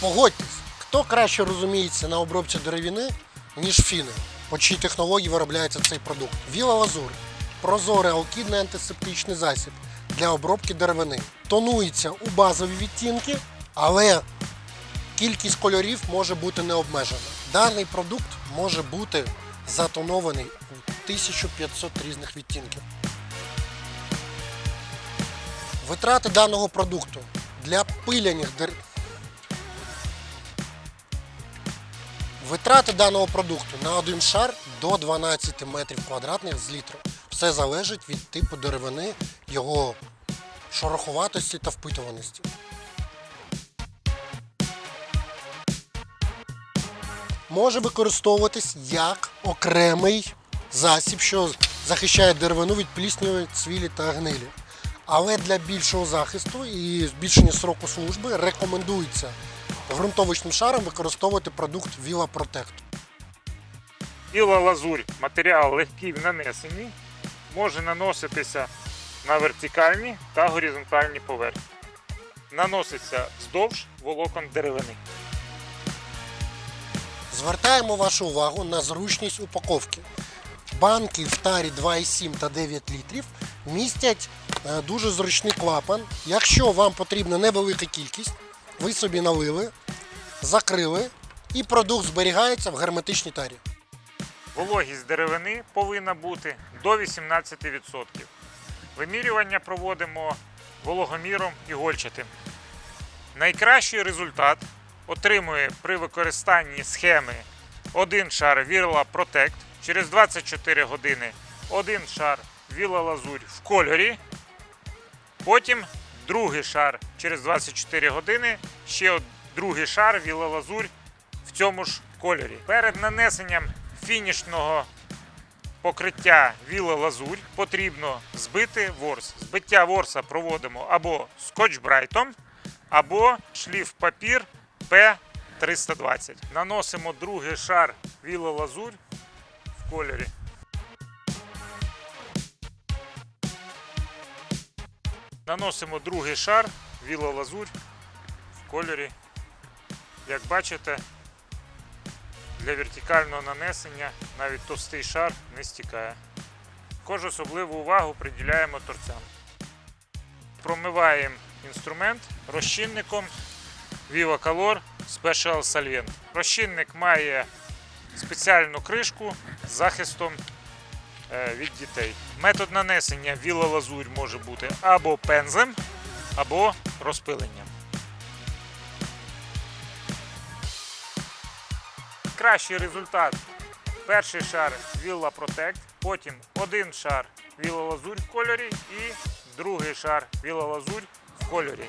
Погодьтесь, хто краще розуміється на обробці деревини, ніж фіни, по чиїй технології виробляється цей продукт. Віла Лазур прозорий алкідний антисептичний засіб для обробки деревини. Тонується у базові відтінки, але кількість кольорів може бути не обмежена. Даний продукт може бути затонований у 1500 різних відтінків. Витрати даного продукту для пиляних дерев. Витрати даного продукту на один шар до 12 метрів квадратних з літру. Все залежить від типу деревини, його шороховатості та впитуваності. Може використовуватись як окремий засіб, що захищає деревину від плісняви, цвілі та гнилі. Але для більшого захисту і збільшення сроку служби рекомендується ґрунтовочним шаром використовувати продукт Vila Protect. Біла лазурь матеріал легкий в нанесенні, може наноситися на вертикальні та горизонтальні поверхні. Наноситься вздовж волокон деревини. Звертаємо вашу увагу на зручність упаковки. Банки в тарі 2,7 та 9 літрів містять е, дуже зручний клапан. Якщо вам потрібна невелика кількість, ви собі налили, закрили і продукт зберігається в герметичній тарі. Вологість деревини повинна бути до 18%. Вимірювання проводимо вологоміром ігольчатим. Найкращий результат отримує при використанні схеми один шар Вірла Protect через 24 години, один шар Віла Лазурь в кольорі. Потім другий шар через 24 години, ще другий шар Віла Лазурь в цьому ж кольорі. Перед нанесенням фінішного покриття Віла Лазурь потрібно збити ворс. Збиття ворса проводимо або скотч-брайтом, або шліф папір П320. Наносимо другий шар Віла Лазурь в кольорі. Наносимо другий шар Віла Лазурь в кольорі. Як бачите, для вертикального нанесення навіть товстий шар не стікає. Також особливу увагу приділяємо торцям. Промиваємо інструмент розчинником Viva Color Special Solvent. Розчинник має спеціальну кришку з захистом від дітей. Метод нанесення Віла Лазурь може бути або пензлем, або розпиленням. Кращий результат. Перший шар Villa Protect, потім один шар Villa Лазурь в кольорі і другий шар Villa Лазурь в кольорі.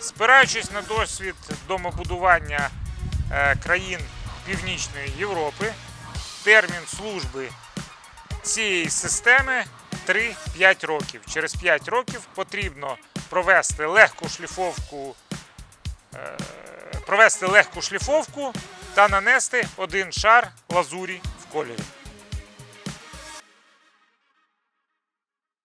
Спираючись на досвід домобудування е, країн Північної Європи, термін служби цієї системи 3-5 років. Через 5 років потрібно провести легку шліфовку е, провести легку шліфовку та нанести один шар лазурі в кольорі.